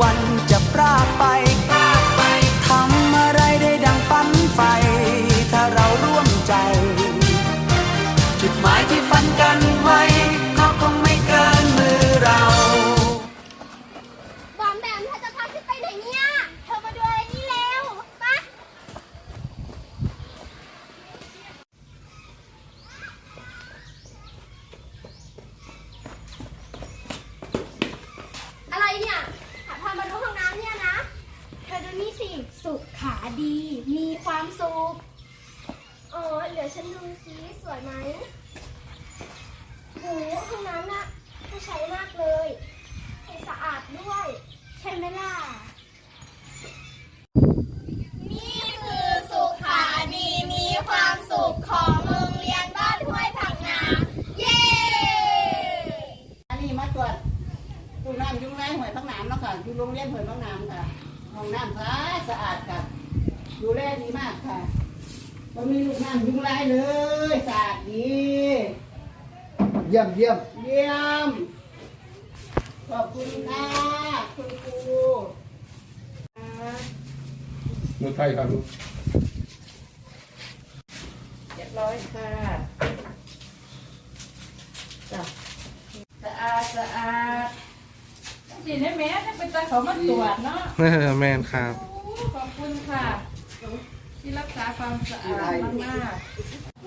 วันจะพรากไป ดี มีความสุขอ๋อเดี๋ยวฉันดูสิสวยไหมโหห้องน้ำน่ะน่าใช้มากเลยสะอาดด้วย ใช่ไหมล่ะ นี่คือสุขาดีมีความสุขของโรงเรียนบ้านห้วยผักนาเย้อันนี้มาตรวจตู้น้ำยุ่งไรหวยพักน้ำเนาะค่ะอยู่โรงเรียนหวยพักน้ำค่ะ ห้องน้ำสะอาดสะอาดค่ะ ดูแลดีมากค่ะไม่มีลูกน้ำยุ่งไรเลยสะอาดดี เยี่ยมเยี่ยมเยี่ยม ขอบคุณค่ะคุณครูอ่ามือไทยครับลูกเรียบร้อยค่ะจ้ะสะอาดสะอาดสิได้แม่ถ้าเป็นตาเขามาตรวจเนาะเออแมนครับ ขอบคุณค่ะ ที่รักษาความสะอาดมากๆ